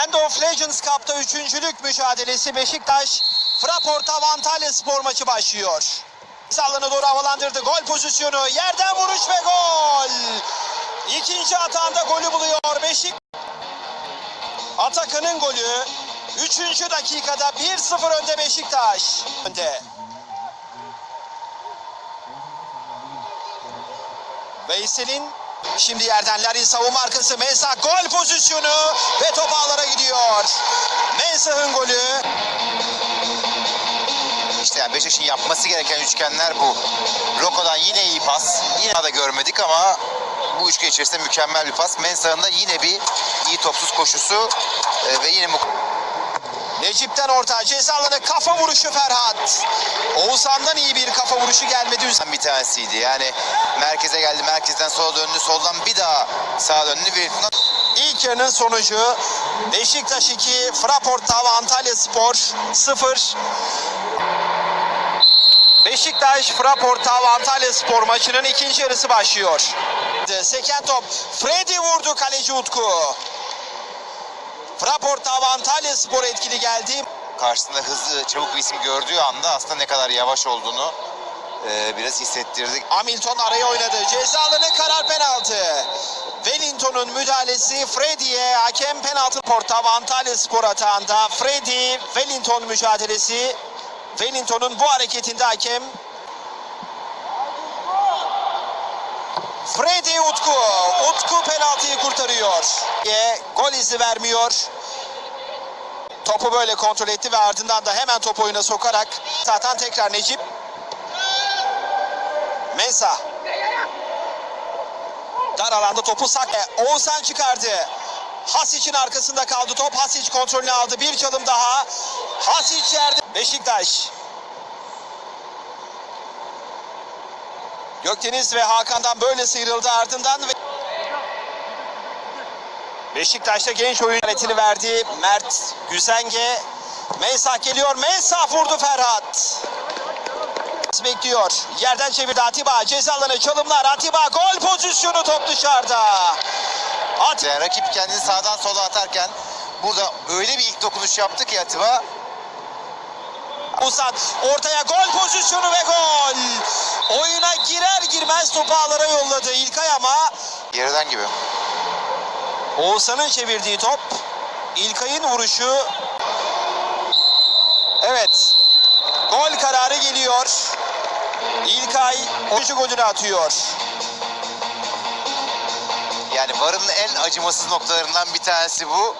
Land of Legends Cup'ta üçüncülük mücadelesi Beşiktaş Fraport Antalya spor maçı başlıyor. Sallını doğru havalandırdı. Gol pozisyonu. Yerden vuruş ve gol. İkinci atağında golü buluyor Beşik. Atakan'ın golü. Üçüncü dakikada 1-0 önde Beşiktaş. Önde. Veysel'in şimdi yerden Larin savunma arkası Mensah gol pozisyonu ve top ağlara gidiyor. Mensah'ın golü. İşte yani Beşiktaş'ın yapması gereken üçgenler bu. Roko'dan yine iyi pas. Yine da görmedik ama bu üçgen içerisinde mükemmel bir pas. Mensah'ın da yine bir iyi topsuz koşusu e, ve yine bu Necip'ten orta ceza alanı kafa vuruşu Ferhat. Oğuzhan'dan iyi bir kafa vuruşu gelmedi. bir tanesiydi. Yani merkeze geldi, merkezden sola döndü, soldan bir daha sağa döndü. Bir İlk yarının sonucu Beşiktaş 2, Fraport Tava Antalya Spor 0. Beşiktaş Fraport Tava Antalya Spor maçının ikinci yarısı başlıyor. Seken top Freddy vurdu kaleci Utku. Fraport Antalya Spor etkili geldi. karşısında hızlı, çabuk bir isim gördüğü anda aslında ne kadar yavaş olduğunu e, biraz hissettirdik. Hamilton araya oynadı. Ceza alanı karar penaltı. Wellington'un müdahalesi Freddy'ye hakem penaltı portav Antalya Spor atağında. Freddy Wellington mücadelesi. Wellington'un bu hareketinde hakem Freddy Utku. Utku penaltıyı kurtarıyor. E, Gol izi vermiyor. Topu böyle kontrol etti ve ardından da hemen top oyuna sokarak zaten tekrar Necip Mensah. Dar alanda topu sak. E, Oğuzhan çıkardı. Hasic'in arkasında kaldı top. Hasic kontrolünü aldı. Bir çalım daha. Hasic yerde. Beşiktaş. Gökdeniz ve Hakan'dan böyle sıyrıldı ardından ve Beşiktaş'ta genç oyun hareketini verdi. Mert Güzenge. Mensah geliyor. Mensah vurdu Ferhat bekliyor. Yerden çevirdi Atiba. Ceza alanı çalımlar. Atiba gol pozisyonu top dışarıda. Yani rakip kendini sağdan sola atarken burada öyle bir ilk dokunuş yaptı ki Atiba Uzat ortaya gol pozisyonu ve gol. Oyuna girer girmez topu ağlara yolladı İlkay ama geriden gibi. Oğuzhan'ın çevirdiği top İlkay'ın vuruşu. Evet Gol kararı geliyor. İlkay oyuncu golünü atıyor. Yani VAR'ın en acımasız noktalarından bir tanesi bu.